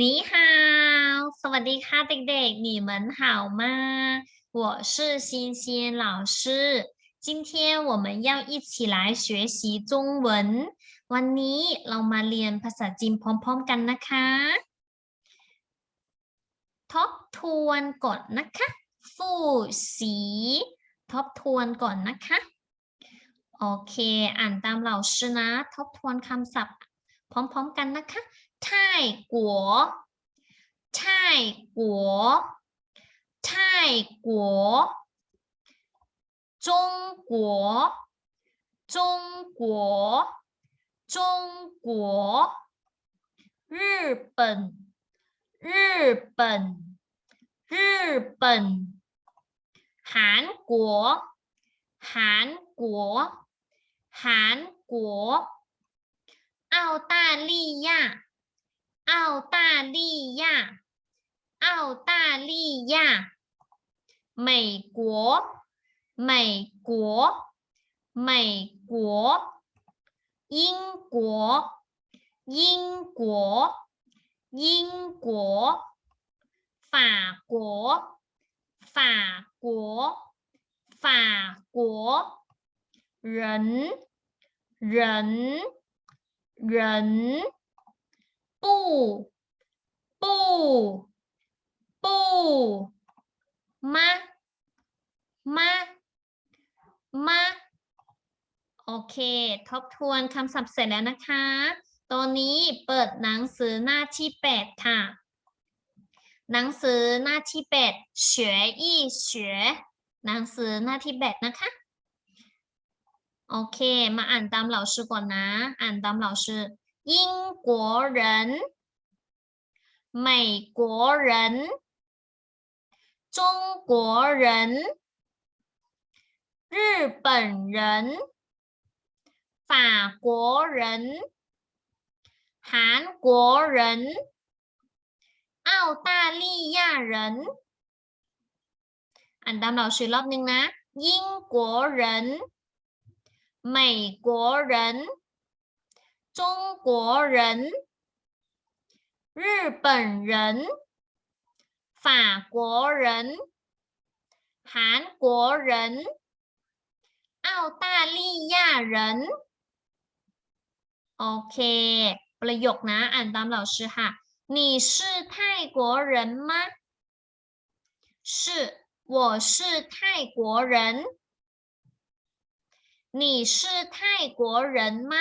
你好，สวัสดีค่ะเด็กๆ你们好吗我是欣欣老师今天我们要一起来学习中文วันนี้เรามาเรียนภาษาจีนพร้อมๆกันนะคะ ทบทวนก่อนนะคะฟู่สีทบทวนก่อนนะคะ โอเค อ่านตามเราชื่อนะ ทบทวนคำศัพท์ พร้อมๆกันนะคะ 泰国泰国泰国中国中国中国日本日本日本韩国韩国韩国澳大利亚，澳大利亚，澳大利亚，美国，美国，美国，英国，英国，英国，法国，法国，法国，人，人。人 不不不吗吗吗โอเค ทบทวนคำศัพท์เสร็จแล้วนะคะ ตอนนี้เปิดหนังสือหน้าที่แปดค่ะ หนังสือหน้าที่แปด学一学หนังสือหน้าที่แปดนะคะ โอเค มาอ่านตามเหล่าชื่อก่อนนะ อ่านตามเหล่าชื่อ 英国人、美国人、中国人、日本人、法国人、韩国人、澳大利亚人。Anh đam đầu suy lớp nhưng ná. Yên của rỉnh, Mỹ của rỉnh, 中国人、日本人、法国人、韩国人、澳大利亚人 โอเค ประโยคนะ อ่านตามเหล่าชื่อค่ะ你是泰国人吗是我是泰国人你是泰国人吗？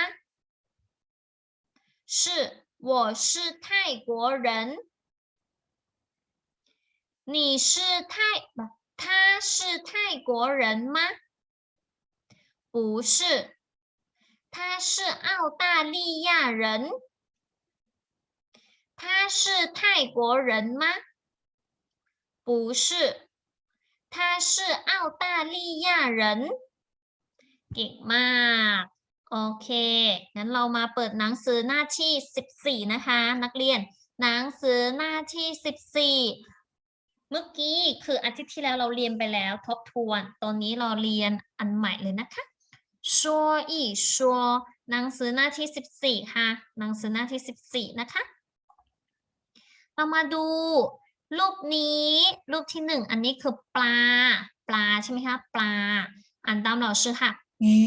是，我是泰国人。你是泰不？他是泰国人吗？不是，他是澳大利亚人。他是泰国人吗？不是，他是澳大利亚人。เก่งมาก โอเค งั้นเรามาเปิดหนังสือหน้าที่ 14 นะคะ นักเรียน หนังสือหน้าที่ 14 เมื่อกี้คืออาทิตย์ที่แล้วเราเรียนไปแล้วทบทวน ตอนนี้เราเรียนอันใหม่เลยนะคะชัวอีชัวหนังสือหน้าที่ 14 ค่ะ หนังสือหน้าที่ 14 นะคะ เรามาดูรูปนี้รูปที่หนึ่งอันนี้คือปลา ปลาใช่ไหมคะ ปลา อันตามเราชื่อค่ะยี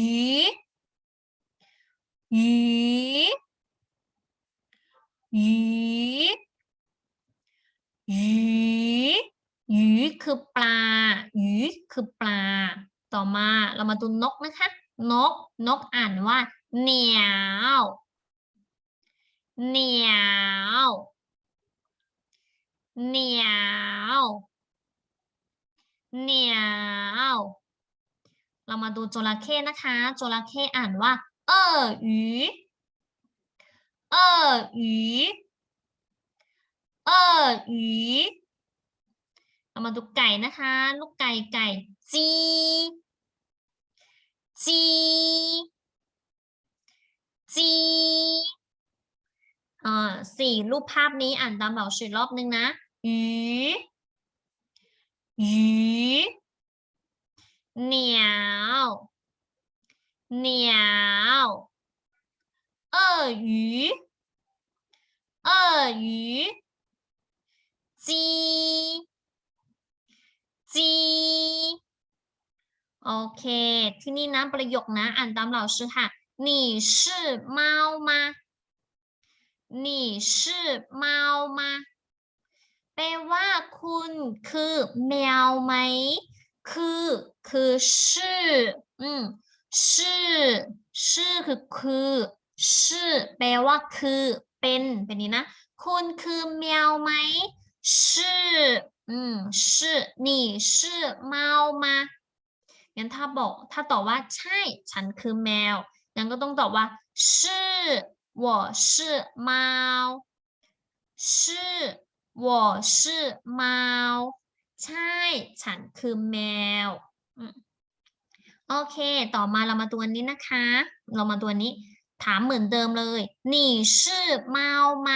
ยียียียีคือปลายีคือปลา ต่อมาเรามาดูนกนะคะ นก นกอ่านว่า เหนียว เหนียว เหนียว เหนียว เรามาดูจระเข้นะคะ จระเข้อ่านว่า เออหยูเออหยูเออหยูเรามาดูไก่นะคะ ลูกไก่ไก่จีจีจีอ่าสี่รูปภาพนี้อ่านตามเราชื่อรอบนึงนะหยูหยูเหนียว เหนียวเออหยูเออหยู จีจีโอเค ที่นี่นะประโยคนะ อ่านตามเราชื่อค่ะ你是猫吗你是猫吗แปลว่าคุณคือแมวไหม คือคือชื่ออืม ชื่อชื่อคือคือชื่อแปลว่าคือ เป็นเป็นนี้นะ คุณคือแมวไหมชื่ออืมชื่อ你是猫吗งั้นถ้าบอกถ้าตอบว่าใช่ ฉันคือแมวงั้นก็ต้องตอบว่า是我是猫是我是猫ใช่ ฉันคือแมวอืม โอเค ต่อมาเรามาตัวนี้นะคะ เรามาตัวนี้ ถามเหมือนเดิมเลย你是猫吗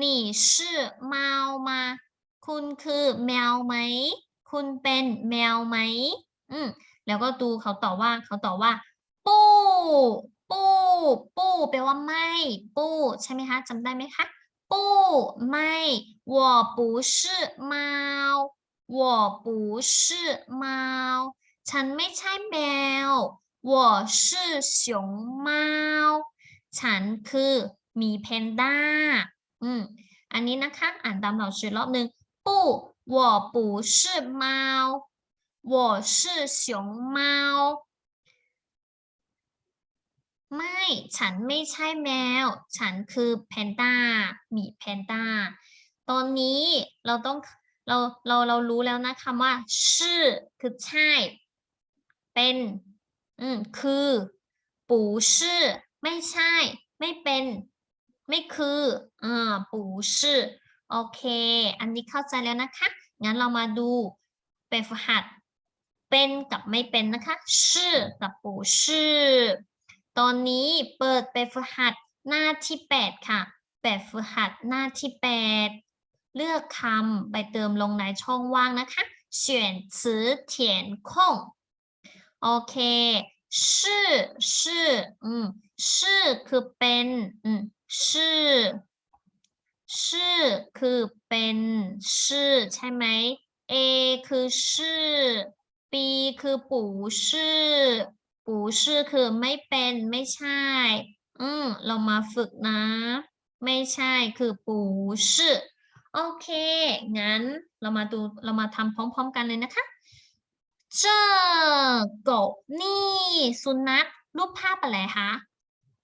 你是猫吗คุณคือแมวไหม คุณเป็นแมวไหม อืม แล้วก็ดูเขาตอบว่าเขาตอบว่า ปู้ ปู้ ปู้แปลว่าไม่ ปู้ ใช่ไหมคะจำได้ไหมคะ ปู้ ไม่我不是猫我不是猫 ฉันไม่ใช่แมว我是熊猫ฉันคือหมีแพนด้า อืม อันนี้นะคะ อ่านตามเราชื่อรอบหนึ่งปู้我不是猫我是熊猫ไม่ ฉันไม่ใช่แมว ฉันคือแพนด้าหมีแพนด้า ตอนนี้เราต้อง เรา เรา เรารู้แล้วนะคำว่าชื่อคือใช่ เป็น อืม คือปูชื่อ ไม่ใช่ ไม่เป็น ไม่คือ อ่า ปูชื่อ โอเค อันนี้เข้าใจแล้วนะคะ งั้นเรามาดูเป็นฝึกหัด เป็นกับไม่เป็นนะคะ ชื่อกับปูชื่อ ตอนนี้เปิดแบบฝึกหัดหน้าที่ 8 ค่ะ แบบฝึกหัดหน้าที่ 8 เลือกคำไปเติมลงในช่องว่างนะคะ选词填空 โอเคชื่อชื่ออืมชื่อคือเป็นอืมชื่อชื่อคือเป็นชื่อใช่ไหม A คือชื่อ B คือปูชื่อ ปูชื่อคือไม่เป็นไม่ใช่ อืมเรามาฝึกนะ ไม่ใช่คือปูชื่อ โอเค งั้นเรามาดูเรามาทำพร้อม ๆ กันเลยนะคะ เจอกบนี่สุนัขรูปภาพอะไรคะ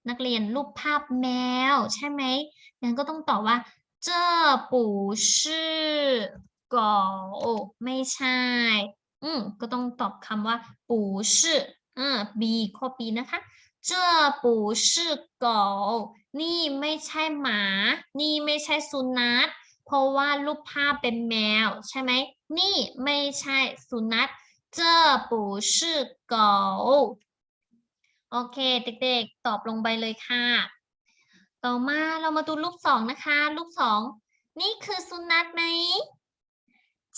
นักเรียนรูปภาพแมว ใช่ไหมงั้นก็ต้องตอบว่าเจอปูชื่อกอไม่ใช่ อืมก็ต้องตอบคำว่าปูชื่ออ่า B ข้อ B นะคะเจอปูชื่อกอนี่ไม่ใช่หมา นี่ไม่ใช่สุนัขเพราะว่ารูปภาพเป็นแมว ใช่ไหม นี่ไม่ใช่สุนัข 这不是狗โอเค เด็กๆ ตอบลงไปเลยค่ะ ต่อมาเรามาดูรูปสองนะคะ รูปสอง นี่คือสุนัขไหม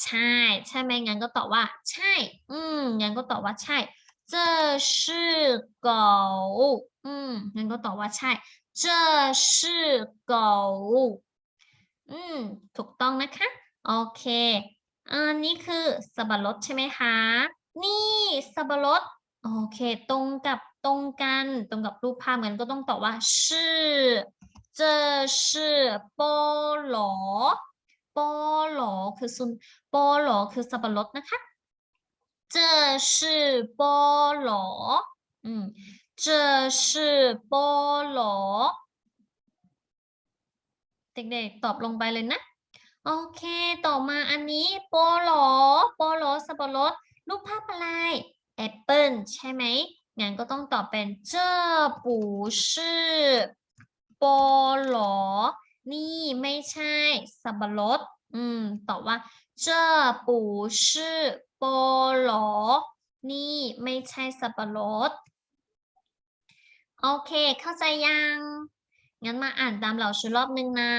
ใช่ ใช่ไหมงั้นก็ตอบว่า ใช่ อืม งั้นก็ตอบว่าใช่这是狗อืม งั้นก็ตอบว่าใช่这是狗อืม ถูกต้องนะคะ โอเค อันนี้คือสับปะรดใช่ไหมคะ นี่สับปะรด โอเค ตรงกับตรงกัน ตรงกับรูปภาพงั้นก็ต้องตอบว่า是这是菠萝菠萝คือซุน菠萝คือสับปะรดนะคะ这是菠萝อืม这是菠萝เด็กๆ ตอบลงไปเลยนะ โอเค ต่อมาอันนี้โปโลโปโลสับปะรด รูปภาพอะไร แอปเปิลใช่ไหม งั้นก็ต้องตอบเป็น这不是โปโลนี่ไม่ใช่สับปะรด อืม ตอบว่า这不是โปโลนี่ไม่ใช่สับปะรด โอเค เข้าใจยัง งั้นมาอ่านตามเราชื่อรอบนึงนะ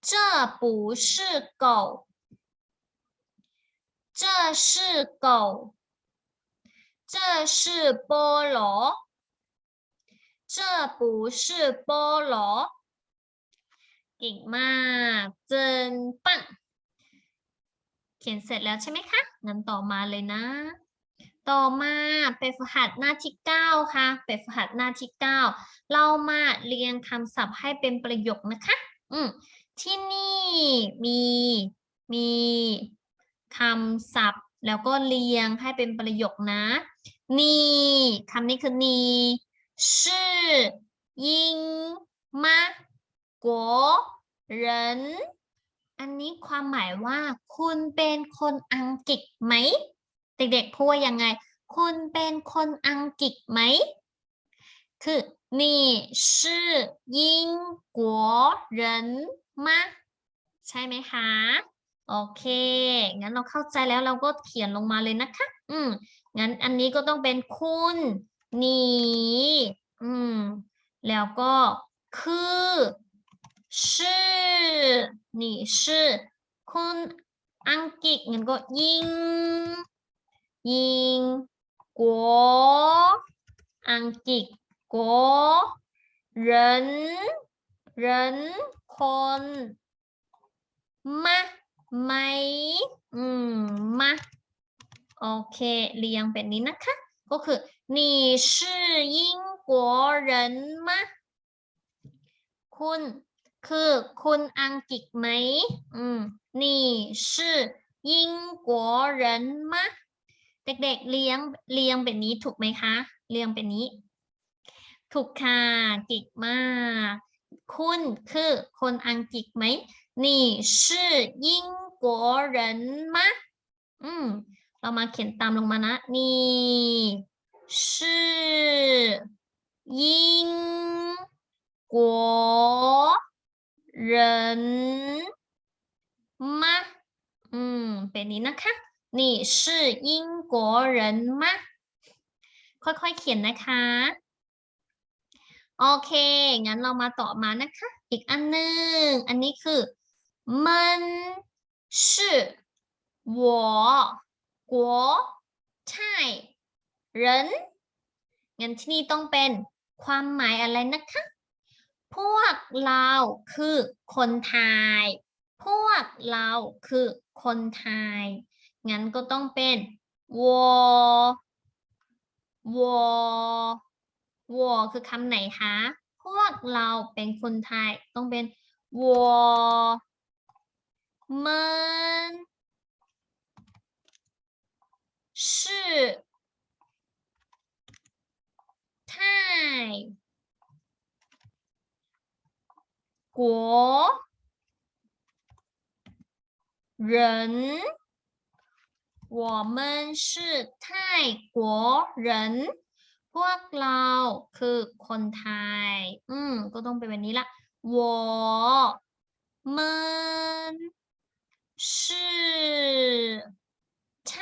这不是狗， 这是狗，这是菠萝，这不是菠萝。เ เก่งมากเจินปังเขียนเสร็จแล้วใช่ไหมคะ งั้นต่อมาเลยนะ ต่อมาไปฝึกหัดหน้าที่เก้าค่ะไปฝึกหัดหน้าที่เก้าเรามาเรียงคำศัพท์ให้เป็นประโยคนะคะ อืมที่นี่มีมี คำศัพท์ แล้วก็เรียงให้เป็นประโยคนะ นี่คำนี้คือนี่ชื่อยิงมากัวเหรินอันนี้ความหมายว่า คุณเป็นคนอังกฤษไหม เด็กๆพูดว่ายังไง คุณเป็นคนอังกฤษไหม คือนี่ชื่อยิงกัวเหรินมาใช่ไหมคะ โอเค งั้นเราเข้าใจแล้วเราก็เขียนลงมาเลยนะคะ อืม งั้นอันนี้ก็ต้องเป็นคุณนี่อืม แล้วก็คือชื่อหนี่ชื่อคุณอังกฤษงั้นก็ยิง ยิงกัวอังกฤษกัวเหรินเหรินคนมา ไหมอืมมาโอเค เรียงแบบนี้นะคะ ก็คือ你是英国人吗คุณคือคุณอังกฤษไหมอืม你是英国人吗เด็กๆเรียงเรียงแบบนี้ถูกไหมคะ เรียงแบบนี้ ถูกค่ะเก่งมาก คุณคือคนอังกฤษไหม你是英 国人吗เอืมเรามาเขียนตามลงมานะ นี่ชื่อยิงกัวเหริมอืม เป็นนี้นะคะ นี่ชื่อยิงกัวเหริมค่อยๆเขียนนะคะ โอเค งั้นเรามาต่อมานะคะ อีกอันหนึ่ง อันนี้คือมัน 是我国ไทย人งั้นที่นี่ต้องเป็นความหมายอะไรนะคะ พวกเราคือคนไทย พวกเราคือคนไทย งั้นก็ต้องเป็น我我我คือคำไหนคะ พวกเราเป็นคนไทย ต้องเป็น我 们是泰国人。我们是泰国人พวกเราคือคนไทย อืม ก็ต้องเป็นแบบนี้ละ我们 是泰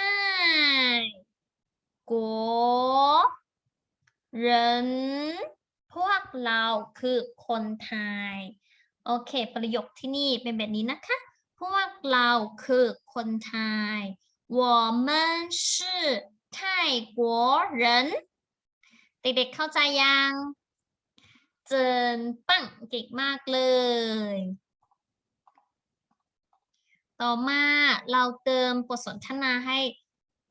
国人พวกเราคือคนไทย โอเค ประโยคที่นี่เป็นแบบนี้นะคะ พวกเราคือคนไทย我们是泰国人เด็กๆเข้าใจยังเจินปังเก่งมากเลย ต่อมาเราเติมบทสนทนาให้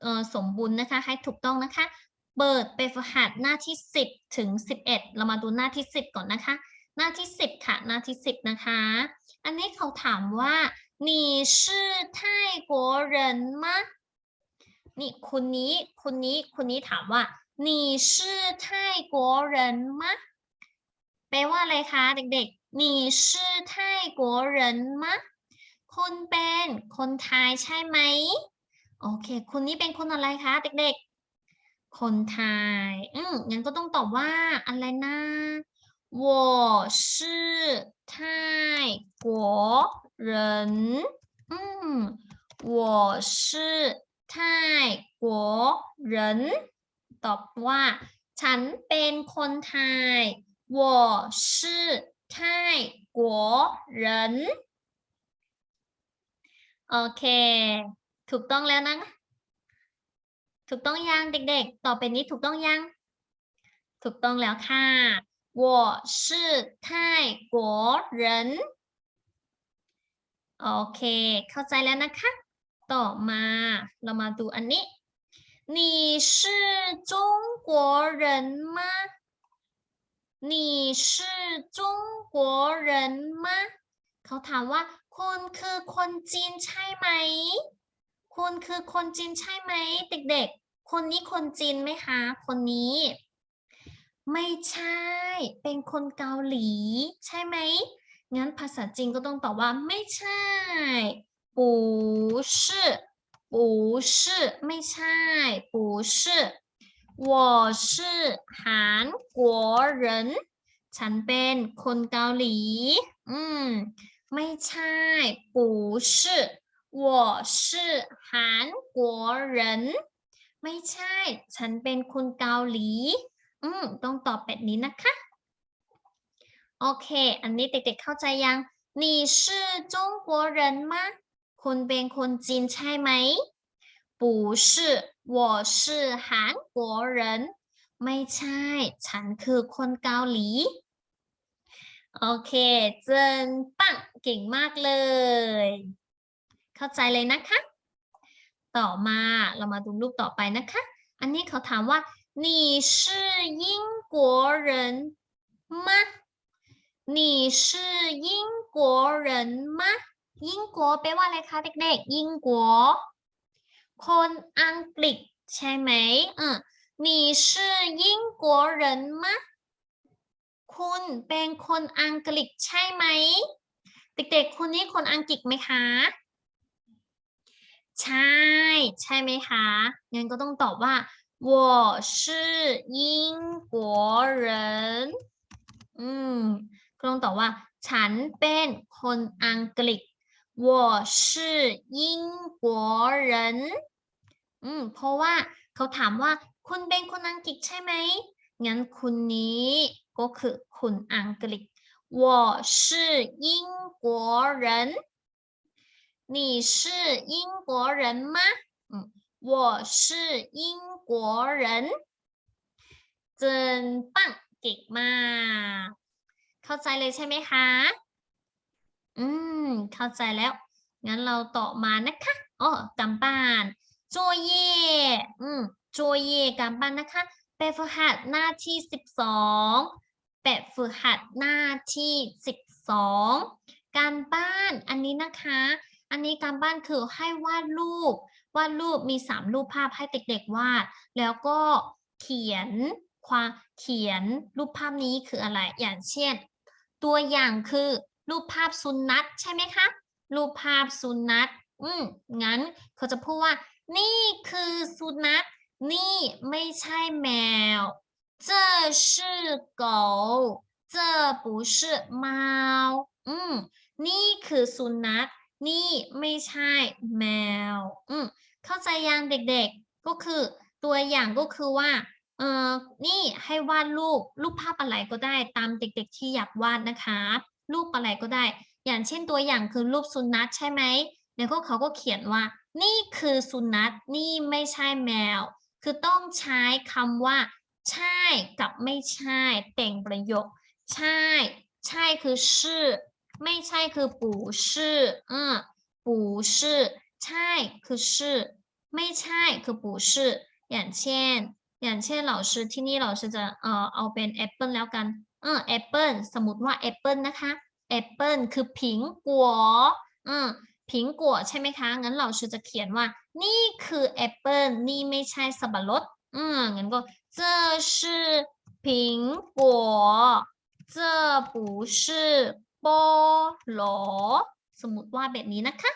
เอ่อสมบูรณ์นะคะ ให้ถูกต้องนะคะ เปิดไปฝึกหัดหน้าที่ 10 ถึง 11 เรามาดูหน้าที่ 10 ก่อนนะคะ หน้าที่ 10 ค่ะ หน้าที่ 10 นะคะ อันนี้เขาถามว่า你是泰国人吗นี่คนนี้คนนี้คนนี้ถามว่า你是泰国人吗แปลว่าอะไรคะเด็กๆ你是泰国人吗 คุณเป็นคนไทยใช่ไหม โอเค คนนี้เป็นคนอะไรคะเด็กๆ คนไทย อืมงั้นก็ต้องตอบว่าอะไรนะ我是泰国人อืม我是泰国人ตอบว่า ฉันเป็นคนไทย我是泰国人 โอเค ถูกต้องแล้วนะ ถูกต้องยังเด็กๆ ต่อไปนี้ถูกต้องยัง ถูกต้องแล้วค่ะ我是泰国人 โอเค เข้าใจแล้วนะคะ ต่อมา เรามาดูอันนี้你是中国人吗你是中国人吗เขาถามว่า คุณคือคนจีนใช่ไหม คุณคือคนจีนใช่ไหม เด็กๆ คนนี้คนจีนไหมคะ คนนี้ ไม่ใช่ เป็นคนเกาหลี ใช่ไหม งั้นภาษาจีนก็ต้องตอบว่าไม่ใช่不是不是ไม่ใช่不是我是韩国人ฉันเป็นคนเกาหลี อืม ไม่ใช่不是我是韩国人ไม่ใช่ ฉันเป็นคนเกาหลี อืม ต้องตอบแบบนี้นะคะ โอเค อันนี้เด็กๆเข้าใจยัง你是中国人吗คุณเป็นคนจีนใช่ไหม不是我是韩国人ไม่ใช่ ฉันคือคนเกาหลี โอเคเจินปังเก่งมากเลย เข้าใจเลยนะคะ ต่อมาเรามาดูรูปต่อไปนะคะ อันนี้เขาถามว่า你是英国人吗你是英国人吗英国แปลว่าอะไรคะเด็กๆ英国คนอังกฤษใช่ไหมเออ你是英国人吗 คุณเป็นคนอังกฤษใช่ไหม เด็กๆ คนนี้คนอังกฤษไหมคะ ใช่ ใช่ไหมคะ งั้นก็ต้องตอบว่า我是英国人อืมก็ต้องตอบว่า ฉันเป็นคนอังกฤษ我是英国人อืม เพราะว่าเขาถามว่า คุณเป็นคนอังกฤษใช่ไหม งั้นคุณนี้ ก็คือคุณอังกฤษ我是英国人你是英国人吗嗯我是英国人真棒เก่งมาก เข้าใจเลยใช่ไหมคะ อืม เข้าใจแล้ว งั้นเราต่อมานะคะอ๋อกำบ้าน作业อืม作业การบ้านนะคะแบบฝึกหัดหน้าที่สิบสอง แบบฝึกหัดหน้าที่สิบสองการบ้านอันนี้นะคะ อันนี้การบ้านคือให้วาดรูป วาดรูปมีสามรูปภาพให้เด็กๆวาด แล้วก็เขียนความเขียนรูปภาพนี้คืออะไร อย่างเช่น ตัวอย่างคือรูปภาพสุนัขใช่ไหมคะ รูปภาพสุนัขอืมงั้นเขาจะพูดว่า นี่คือสุนัขนี่ไม่ใช่แมว 这是狗这不是猫อืม นี่คือสุนัข นี่ไม่ใช่แมว อืม เข้าใจยังเด็กๆ ก็คือตัวอย่างก็คือว่า เออนี่ให้วาดรูป รูปภาพอะไรก็ได้ตามเด็กๆที่อยากวาดนะคะ รูปอะไรก็ได้ อย่างเช่นตัวอย่างคือรูปสุนัขใช่ไหม แล้วก็เขาก็เขียนว่า นี่คือสุนัข นี่ไม่ใช่แมว คือต้องใช้คำว่า ใช่กับไม่ใช่แต่งประโยค ใช่ ใช่คือชื่อ ไม่ใช่คือปูชื่อเออปูชื่อ ใช่คือชื่อ ไม่ใช่คือปูชื่อ อย่างเช่น อย่างเช่น老师ที่นี่老师จะเออเอาเป็นแอปเปิลแล้วกันเออแอปเปิลสมมติว่าแอปเปิลนะคะแอปเปิลคือผิงกัวอืมผิงกัวใช่ไหมคะ งั้นเราจะเขียนว่า นี่คือแอปเปิลนี่ไม่ใช่สับปะรดอืมงั้นก็ 这是苹果这不是菠萝สมมติว่าแบบนี้นะคะ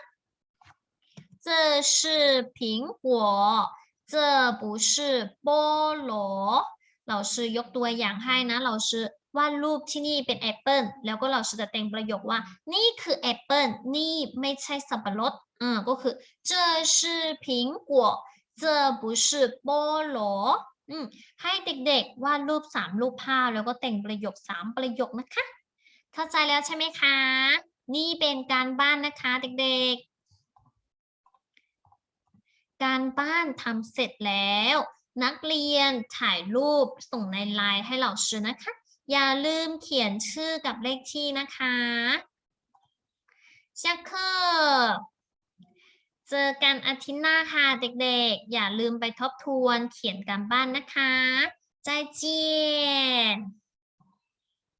这是苹果这不是菠萝เราชื่อยกตัวอย่างให้นะ เราชื่อวาดรูปที่นี่เป็นแอปเปิลแล้วก็เราชื่อจะแต่งประโยคว่า นี่คือแอปเปิลนี่ไม่ใช่สับปะรดอ่าก็คือ这是苹果这不是菠萝อืม ให้เด็กๆวาดรูปสามรูปภาพแล้วก็แต่งประโยคสามประโยคนะคะ เข้าใจแล้วใช่ไหมคะ นี่เป็นการบ้านนะคะเด็กๆ การบ้านทำเสร็จแล้ว นักเรียนถ่ายรูปส่งในไลน์ให้เราชื่อนะคะ อย่าลืมเขียนชื่อกับเลขที่นะคะ下课 เจอกันอาทิตย์หน้าค่ะเด็กๆ อย่าลืมไปทบทวนเขียนการบ้านนะคะใจเจียน